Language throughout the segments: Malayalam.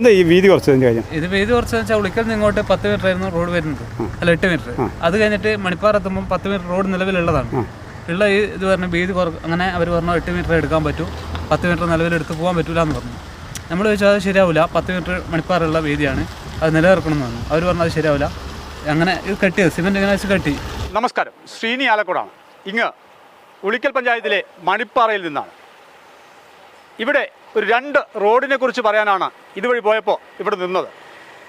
എന്താ ഈ വീതി കുറച്ചതിന്റെ കാര്യം ഇത് വീതി കുറച്ച് വെച്ചാൽ ഉളിക്കൽ നിന്ന് ഇങ്ങോട്ട് പത്ത് മീറ്റർ ആയിരുന്നു റോഡ് വരുന്നത്. അല്ല എട്ട് മീറ്റർ അത് കഴിഞ്ഞിട്ട് മണിപ്പാർ എത്തുമ്പോൾ പത്ത് മീറ്റർ റോഡ് നിലവിലുള്ളതാണ്. ഉള്ള ഈ ഇത് പറഞ്ഞ വീതി കുറ അങ്ങനെ അവർ പറഞ്ഞു എട്ട് മീറ്റർ എടുക്കാൻ പറ്റൂ. പത്ത് മീറ്റർ നിലവിൽ എടുത്ത് പോകാൻ പറ്റൂല എന്ന് പറഞ്ഞു. നമ്മൾ ചോദിച്ചാൽ അത് ശരിയാവില്ല പത്ത് മീറ്റർ മണിപ്പാറുള്ള വീതിയാണ്. അത് നിലനിർക്കണം എന്ന് പറഞ്ഞു. അവർ പറഞ്ഞു അത് ശരിയാവില്ല അങ്ങനെ ഇത് കെട്ടിയത് സിമെന്റ് ഇങ്ങനെ വെച്ച് കെട്ടി. നമസ്കാരം. ശ്രീനി ആലക്കോടാണ്. ഇങ്ങ് ഉളിക്കൽ പഞ്ചായത്തിലെ മണിപ്പാറയിൽ നിന്നാണ്. ഇവിടെ ഒരു രണ്ട് റോഡിനെ കുറിച്ച് പറയാനാണ് ഇതുവഴി പോയപ്പോൾ ഇവിടെ നിന്നത്.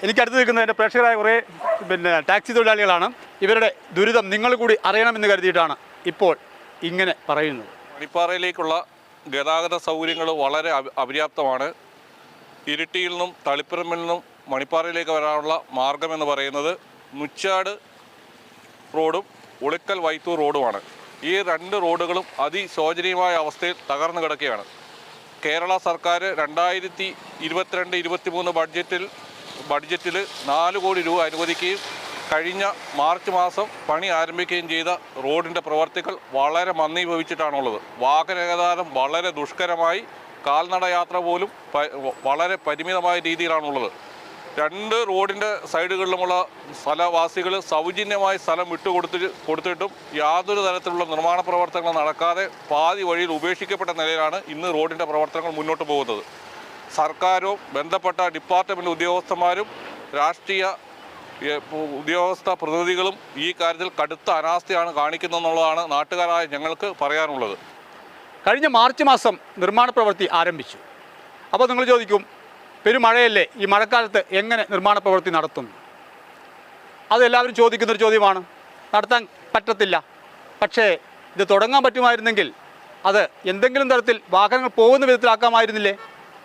എനിക്ക് അടുത്ത് നിൽക്കുന്ന എന്റെ പ്രേക്ഷകരായ കുറേ പിന്നെ ടാക്സി തൊഴിലാളികളാണ്. ഇവരുടെ ദുരിതം നിങ്ങൾ കൂടി അറിയണമെന്ന് കരുതിയിട്ടാണ് ഇപ്പോൾ ഇങ്ങനെ പറയുന്നത്. മണിപ്പാറയിലേക്കുള്ള ഗതാഗത സൗകര്യങ്ങൾ വളരെ അപ- അപര്യാപ്തമാണ്. ഇരിട്ടിയിൽ നിന്നും തളിപ്പറമ്പിൽ നിന്നും മണിപ്പാറയിലേക്ക് വരാനുള്ള മാർഗമെന്ന് പറയുന്നത് മുച്ചാട് റോഡും ഉളിക്കൽ വൈത്തൂർ റോഡുമാണ്. ഈ രണ്ട് റോഡുകളും അതിശോചനീയമായ അവസ്ഥയിൽ തകർന്നു കിടക്കുകയാണ്. കേരള സർക്കാർ രണ്ടായിരത്തി ഇരുപത്തിരണ്ട് ഇരുപത്തിമൂന്ന് ബഡ്ജറ്റിൽ ബഡ്ജറ്റിൽ നാല് കോടി രൂപ അനുവദിക്കുകയും കഴിഞ്ഞ മാർച്ച് മാസം പണി ആരംഭിക്കുകയും ചെയ്ത റോഡിന്റെ പ്രവർത്തികൾ വളരെ മന്ദീഭവിച്ചിട്ടാണുള്ളത് വാഹന ഗതാഗതം വളരെ ദുഷ്കരമായി കാൽനട യാത്ര പോലും വളരെ പരിമിതമായ രീതിയിലാണുള്ളത്. രണ്ട് റോഡിന്റെ സൈഡുകളിലുമുള്ള സ്ഥലവാസികൾ സൗജന്യമായി സ്ഥലം വിട്ടുകൊടുത്തി കൊടുത്തിട്ടും യാതൊരു തരത്തിലുള്ള നിർമ്മാണ പ്രവർത്തനങ്ങൾ നടക്കാതെ പാതി വഴിയിൽ ഉപേക്ഷിക്കപ്പെട്ട നിലയിലാണ് ഇന്ന് റോഡിന്റെ പ്രവർത്തനങ്ങൾ മുന്നോട്ട് പോകുന്നത്. സർക്കാരും ബന്ധപ്പെട്ട ഡിപ്പാർട്ട്മെന്റ് ഉദ്യോഗസ്ഥന്മാരും രാഷ്ട്രീയ ഉദ്യോഗസ്ഥ പ്രതിനിധികളും ഈ കാര്യത്തിൽ കടുത്ത അനാസ്ഥയാണ് കാണിക്കുന്നതെന്നുള്ളതാണ് നാട്ടുകാരായ ഞങ്ങൾക്ക് പറയാനുള്ളത്. കഴിഞ്ഞ മാർച്ച് മാസം നിർമ്മാണ പ്രവൃത്തി ആരംഭിച്ചു. അപ്പോൾ നിങ്ങൾ ചോദിക്കും പെരുമഴയല്ലേ ഈ മഴക്കാലത്ത് എങ്ങനെ നിർമ്മാണ പ്രവൃത്തി നടത്തും? അത് എല്ലാവരും ചോദിക്കുന്നൊരു ചോദ്യമാണ്. നടത്താൻ പറ്റത്തില്ല. പക്ഷേ ഇത് തുടങ്ങാൻ പറ്റുമായിരുന്നെങ്കിൽ അത് എന്തെങ്കിലും തരത്തിൽ വാഹനങ്ങൾ പോകുന്ന വിധത്തിലാക്കാമായിരുന്നില്ലേ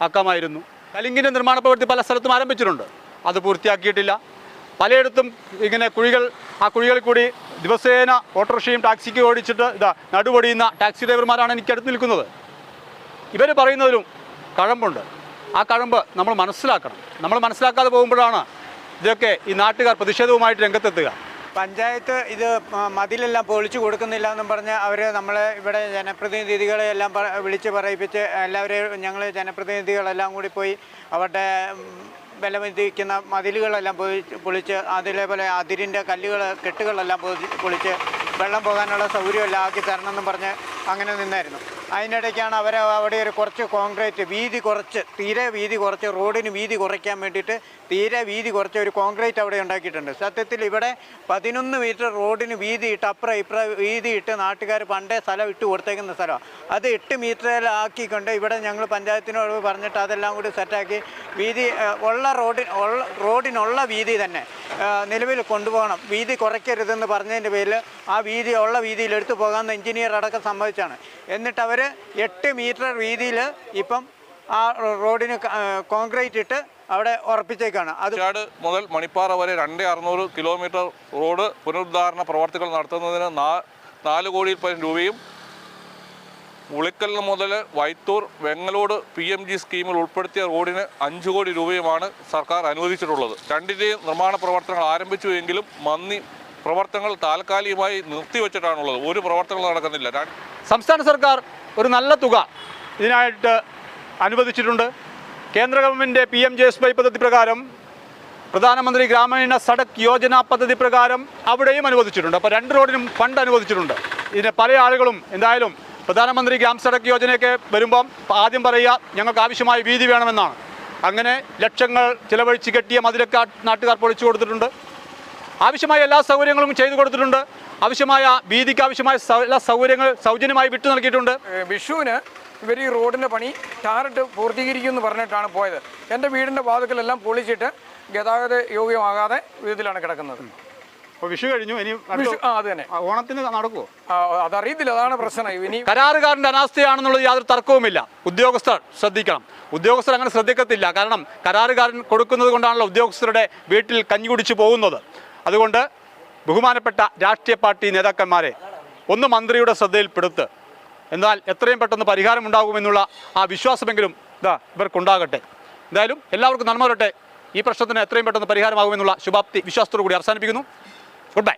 ആക്കാമായിരുന്നു. കലിങ്കിന്റെ നിർമ്മാണ പ്രവൃത്തി പല സ്ഥലത്തും ആരംഭിച്ചിട്ടുണ്ട്. അത് പൂർത്തിയാക്കിയിട്ടില്ല. പലയിടത്തും ഇങ്ങനെ കുഴികൾ ആ കുഴികളിൽ കൂടി ദിവസേന ഓട്ടോറിക്ഷയും ടാക്സിക്ക് ഓടിച്ചിട്ട് ഇതാ നടുപൊടിയുന്ന ടാക്സി ഡ്രൈവർമാരാണ് എനിക്ക് അടുത്ത് നിൽക്കുന്നത്. ഇവർ പറയുന്നതിലും കഴമ്പുണ്ട്. ആ കഴമ്പ് നമ്മൾ മനസ്സിലാക്കണം. നമ്മൾ മനസ്സിലാക്കാതെ പോകുമ്പോഴാണ് ഇതൊക്കെ ഈ നാട്ടുകാർ പ്രതിഷേധവുമായിട്ട് രംഗത്തെത്തുക. പഞ്ചായത്ത് ഇത് മതിലെല്ലാം പൊളിച്ചു കൊടുക്കുന്നില്ല എന്നും പറഞ്ഞ് അവർ നമ്മളെ ഇവിടെ ജനപ്രതിനിധികളെ എല്ലാം വിളിച്ച് പറയിപ്പിച്ച് എല്ലാവരെയും ഞങ്ങൾ ജനപ്രതിനിധികളെല്ലാം കൂടി പോയി അവരുടെ വിലമതിക്കുന്ന മതിലുകളെല്ലാം പോയി പൊളിച്ച് അതിലേപോലെ അതിരിന്റെ കല്ലുകൾ കെട്ടുകളെല്ലാം പൊളിച്ച് വെള്ളം പോകാനുള്ള സൗകര്യമെല്ലാം ആക്കി തരണമെന്നും പറഞ്ഞ് അങ്ങനെ നിന്നായിരുന്നു. അതിനിടയ്ക്കാണ് അവർ അവിടെ ഒരു കുറച്ച് കോൺക്രീറ്റ് വീതി കുറച്ച് തീരെ വീതി കുറച്ച് റോഡിന് വീതി കുറയ്ക്കാൻ വേണ്ടിയിട്ട് തീരെ വീതി കുറച്ച് ഒരു കോൺക്രീറ്റ് അവിടെ ഉണ്ടാക്കിയിട്ടുണ്ട്. സത്യത്തിൽ ഇവിടെ പതിനൊന്ന് മീറ്റർ റോഡിന് വീതി ഇട്ട് അപ്പുറം ഇപ്പുറം വീതി ഇട്ട് നാട്ടുകാർ പണ്ടേ സ്ഥലം ഇട്ട് കൊടുത്തേക്കുന്ന സ്ഥലമാണ് അത് എട്ട് മീറ്ററിലാക്കിക്കൊണ്ട് ഇവിടെ ഞങ്ങൾ പഞ്ചായത്തിനോട് പറഞ്ഞിട്ട് അതെല്ലാം കൂടി സെറ്റാക്കി വീതി ഉള്ള റോഡിന് റോഡിനുള്ള വീതി തന്നെ നിലവിൽ കൊണ്ടുപോകണം. വീതി കുറയ്ക്കരുതെന്ന് പറഞ്ഞതിന്റെ പേരിൽ ആ വീതി ഉള്ള വീതിയിൽ എടുത്തു പോകാമെന്ന് എഞ്ചിനീയർ അടക്കം സമ്മതിച്ചാണ് എന്നിട്ട് അവർ എട്ട് മീറ്റർ വീതിയിൽ ഇപ്പം ആ റോഡിന് കോൺക്രീറ്റ് ഇട്ട് അവിടെ ഉറപ്പിച്ചേക്കാണ്. അത് മുതൽ മണിപ്പാറ വരെ രണ്ട് അറുന്നൂറ് കിലോമീറ്റർ റോഡ് പുനരുദ്ധാരണ പ്രവർത്തികൾ നടത്തുന്നതിന് നാല് കോടി രൂപയും ഉളിക്കൽ മുതൽ Vaithoor Vengalode P M G സ്കീമിൽ ഉൾപ്പെടുത്തിയ റോഡിന് അഞ്ച് കോടി രൂപയുമാണ് സർക്കാർ അനുവദിച്ചിട്ടുള്ളത്. രണ്ടിന്റെയും നിർമ്മാണ പ്രവർത്തനങ്ങൾ ആരംഭിച്ചു എങ്കിലും മന്നി പ്രവർത്തനങ്ങൾ താൽക്കാലികമായി നിർത്തിവെച്ചിട്ടാണുള്ളത്. ഒരു പ്രവർത്തനങ്ങൾ നടക്കുന്നില്ല. സംസ്ഥാന സർക്കാർ ഒരു നല്ല തുക ഇതിനായിട്ട് അനുവദിച്ചിട്ടുണ്ട്. കേന്ദ്ര government P M J S Y പദ്ധതി പ്രകാരം പ്രധാനമന്ത്രി ഗ്രാമീണ സടക് യോജന പദ്ധതി പ്രകാരം അവിടെയും അനുവദിച്ചിട്ടുണ്ട്. അപ്പോൾ രണ്ട് റോഡിനും ഫണ്ട് അനുവദിച്ചിട്ടുണ്ട്. ഇതിന് പല ആളുകളും എന്തായാലും പ്രധാനമന്ത്രി ഗ്രാം സഡക് യോജനയൊക്കെ വരുമ്പം ആദ്യം പറയുക ഞങ്ങൾക്ക് ആവശ്യമായ വീതി വേണമെന്നാണ്. അങ്ങനെ ലക്ഷങ്ങൾ ചിലവഴിച്ച് കെട്ടിയ മതിലൊക്കെ നാട്ടുകാർ പൊളിച്ചു കൊടുത്തിട്ടുണ്ട്. ആവശ്യമായ എല്ലാ സൗകര്യങ്ങളും ചെയ്തു കൊടുത്തിട്ടുണ്ട്. ആവശ്യമായ വീതിക്ക് ആവശ്യമായ എല്ലാ സൗകര്യങ്ങൾ സൗജന്യമായി വിട്ടു നൽകിയിട്ടുണ്ട്. വിഷുവിന് ഇവർ ഈ റോഡിന്റെ പണി ടാറിട്ട് പൂർത്തീകരിക്കുമെന്ന് പറഞ്ഞിട്ടാണ് പോയത്. എന്റെ വീടിന്റെ വാതുക്കലെല്ലാം പൊളിച്ചിട്ട് ഗതാഗത യോഗ്യമാകാതെ വിധത്തിലാണ് കിടക്കുന്നത്. വിഷു കഴിഞ്ഞു. ഇനി അടുത്ത- വിഷു ആ അത് തന്നെ. ഓണത്തിന് നടക്കുമോ അതറിയത്തില്ല. അതാണ് പ്രശ്നം. ഇനി കരാറുകാരന്റെ അനാസ്ഥയാണെന്നുള്ളത് യാതൊരു തർക്കവുമില്ല. ഉദ്യോഗസ്ഥർ ശ്രദ്ധിക്കണം. ഉദ്യോഗസ്ഥർ അങ്ങനെ ശ്രദ്ധിക്കത്തില്ല. കാരണം കരാറുകാരൻ കൊടുക്കുന്നത് കൊണ്ടാണല്ലോ ഉദ്യോഗസ്ഥരുടെ വീട്ടിൽ കഞ്ഞി കുടിച്ചു പോകുന്നത്. അതുകൊണ്ട് ബഹുമാനപ്പെട്ട രാഷ്ട്രീയ പാർട്ടി നേതാക്കന്മാരെ ഒന്ന് മന്ത്രിയുടെ ശ്രദ്ധയിൽപ്പെടുത്ത്. എന്നാൽ എത്രയും പെട്ടെന്ന് പരിഹാരമുണ്ടാകുമെന്നുള്ള ആ വിശ്വാസമെങ്കിലും ഇതാ ഇവർക്കുണ്ടാകട്ടെ. എന്തായാലും എല്ലാവർക്കും നന്മ വരട്ടെ. ഈ പ്രശ്നത്തിന് എത്രയും പെട്ടെന്ന് പരിഹാരമാകുമെന്നുള്ള ശുഭാപ്തി വിശ്വാസത്തോടു കൂടി അവസാനിപ്പിക്കുന്നു. Good bye